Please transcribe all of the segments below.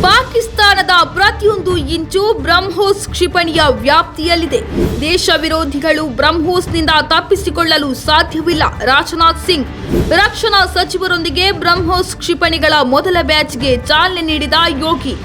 ಪಾಕಿಸ್ತಾನದ ಪ್ರತಿಯೊಂದು ಇಂಚು ಬ್ರಹ್ಮೋಸ್ ಕ್ಷಿಪಣಿಯ ವ್ಯಾಪ್ತಿಯಲ್ಲಿದೆ. ದೇಶ ವಿರೋಧಿಗಳು ಬ್ರಹ್ಮೋಸ್ನಿಂದ ತಪ್ಪಿಸಿಕೊಳ್ಳಲು ಸಾಧ್ಯವಿಲ್ಲ. ರಾಜನಾಥ್ ಸಿಂಗ್, ರಕ್ಷಣಾ ಸಚಿವರೊಂದಿಗೆ ಬ್ರಹ್ಮೋಸ್ ಕ್ಷಿಪಣಿಗಳ ಮೊದಲ ಬ್ಯಾಚ್ಗೆ ಚಾಲನೆ ನೀಡಿದ ಯೋಗಿ.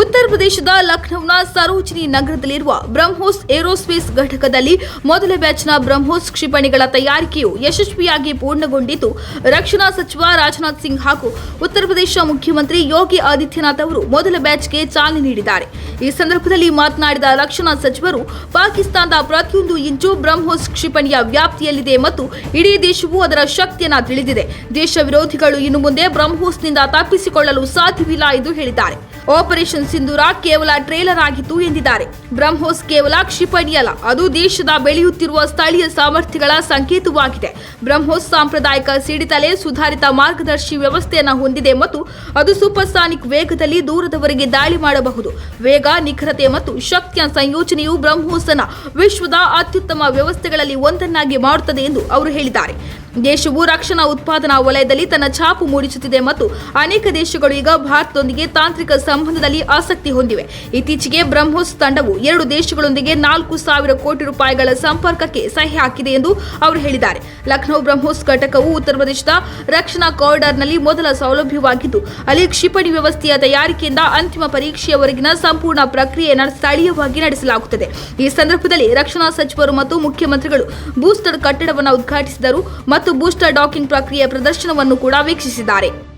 ಉತ್ತರ ಪ್ರದೇಶದ ಲಖನೌನ ಸರೋಜಿನಿ ನಗರದಲ್ಲಿರುವ ಬ್ರಹ್ಮೋಸ್ ಏರೋಸ್ಪೇಸ್ ಘಟಕದಲ್ಲಿ ಮೊದಲ ಬ್ಯಾಚ್ನ ಬ್ರಹ್ಮೋಸ್ ಕ್ಷಿಪಣಿಗಳ ತಯಾರಿಕೆಯು ಯಶಸ್ವಿಯಾಗಿ ಪೂರ್ಣಗೊಂಡಿದ್ದು, ರಕ್ಷಣಾ ಸಚಿವ ರಾಜನಾಥ್ ಸಿಂಗ್ ಹಾಗೂ ಉತ್ತರ ಪ್ರದೇಶ ಮುಖ್ಯಮಂತ್ರಿ ಯೋಗಿ ಆದಿತ್ಯನಾಥ್ ಅವರು ಮೊದಲ ಬ್ಯಾಚ್ಗೆ ಚಾಲನೆ ನೀಡಿದ್ದಾರೆ. ಈ ಸಂದರ್ಭದಲ್ಲಿ ಮಾತನಾಡಿದ ರಕ್ಷಣಾ ಸಚಿವರು, ಪಾಕಿಸ್ತಾನದ ಪ್ರತಿಯೊಂದು ಇಂಚು ಬ್ರಹ್ಮೋಸ್ ಕ್ಷಿಪಣಿಯ ವ್ಯಾಪ್ತಿಯಲ್ಲಿದೆ ಮತ್ತು ಇಡೀ ದೇಶವು ಅದರ ಶಕ್ತಿಯನ್ನು ತಿಳಿದಿದೆ. ದೇಶ ವಿರೋಧಿಗಳು ಇನ್ನು ಮುಂದೆ ಬ್ರಹ್ಮೋಸ್ನಿಂದ ತಪ್ಪಿಸಿಕೊಳ್ಳಲು ಸಾಧ್ಯವಿಲ್ಲ ಎಂದು ಹೇಳಿದ್ದಾರೆ. ಆಪರೇಷನ್ ಸಿಂಧೂರ ಕೇವಲ ಟ್ರೇಲರ್ ಆಗಿತ್ತು ಎಂದಿದ್ದಾರೆ. ಬ್ರಹ್ಮೋಸ್ ಕೇವಲ ಕ್ಷಿಪಣಿಯಲ್ಲ ಅದು ದೇಶದ ಬೆಳೆಯುತ್ತಿರುವ ಸ್ಥಳೀಯ ಸಾಮರ್ಥ್ಯಗಳ ಸಂಕೇತವಾಗಿದೆ. ಬ್ರಹ್ಮೋಸ್ ಸಾಂಪ್ರದಾಯಿಕ ಸಿಡಿತಲೆ ಸುಧಾರಿತ ಮಾರ್ಗದರ್ಶಿ ವ್ಯವಸ್ಥೆಯನ್ನು ಹೊಂದಿದೆ ಮತ್ತು ಅದು ಸೂಪರ್ಸಾನಿಕ್ ವೇಗದಲ್ಲಿ ದೂರದವರೆಗೆ ದಾಳಿ ಮಾಡಬಹುದು. ವೇಗ, ನಿಖರತೆ ಮತ್ತು ಶಕ್ತಿಯ ಸಂಯೋಜನೆಯು ಬ್ರಹ್ಮೋಸ್ ವಿಶ್ವದ ಅತ್ಯುತ್ತಮ ವ್ಯವಸ್ಥೆಗಳಲ್ಲಿ ಒಂದನ್ನಾಗಿ ಮಾಡುತ್ತದೆ ಎಂದು ಅವರು ಹೇಳಿದ್ದಾರೆ. ದೇಶವು ರಕ್ಷಣಾ ಉತ್ಪಾದನಾ ವಲಯದಲ್ಲಿ ತನ್ನ ಛಾಪು ಮೂಡಿಸುತ್ತಿದೆ ಮತ್ತು ಅನೇಕ ದೇಶಗಳು ಈಗ ಭಾರತದೊಂದಿಗೆ ತಾಂತ್ರಿಕ ಸಂಬಂಧದಲ್ಲಿ ಆಸಕ್ತಿ ಹೊಂದಿವೆ. ಇತ್ತೀಚೆಗೆ ಬ್ರಹ್ಮೋಸ್ ತಂಡವು ಎರಡು ದೇಶಗಳೊಂದಿಗೆ ನಾಲ್ಕು ಸಾವಿರ ಕೋಟಿ ರೂಪಾಯಿಗಳ ಸಂಪರ್ಕಕ್ಕೆ ಸಹಿ ಹಾಕಿದೆ ಎಂದು ಅವರು ಹೇಳಿದ್ದಾರೆ. ಲಖನೌ ಬ್ರಹ್ಮೋಸ್ ಘಟಕವು ಉತ್ತರ ಪ್ರದೇಶದ ರಕ್ಷಣಾ ಕಾರಿಡಾರ್ನಲ್ಲಿ ಮೊದಲ ಸೌಲಭ್ಯವಾಗಿದ್ದು, ಅಲ್ಲಿ ಕ್ಷಿಪಣಿ ವ್ಯವಸ್ಥೆಯ ತಯಾರಿಕೆಯಿಂದ ಅಂತಿಮ ಪರೀಕ್ಷೆಯವರೆಗಿನ ಸಂಪೂರ್ಣ ಪ್ರಕ್ರಿಯೆಯನ್ನು ಸ್ಥಳೀಯವಾಗಿ ನಡೆಸಲಾಗುತ್ತದೆ. ಈ ಸಂದರ್ಭದಲ್ಲಿ ರಕ್ಷಣಾ ಸಚಿವರು ಮತ್ತು ಮುಖ್ಯಮಂತ್ರಿಗಳು ಬೂಸ್ಟರ್ ಕಟ್ಟಡವನ್ನು ಉದ್ಘಾಟಿಸಿದರು ಮತ್ತು ಬೂಸ್ಟರ್ ಡಾಕಿಂಗ್ ಪ್ರಕ್ರಿಯೆ ಪ್ರದರ್ಶನವನ್ನು ಕೂಡ ವೀಕ್ಷಿಸಿದ್ದಾರೆ.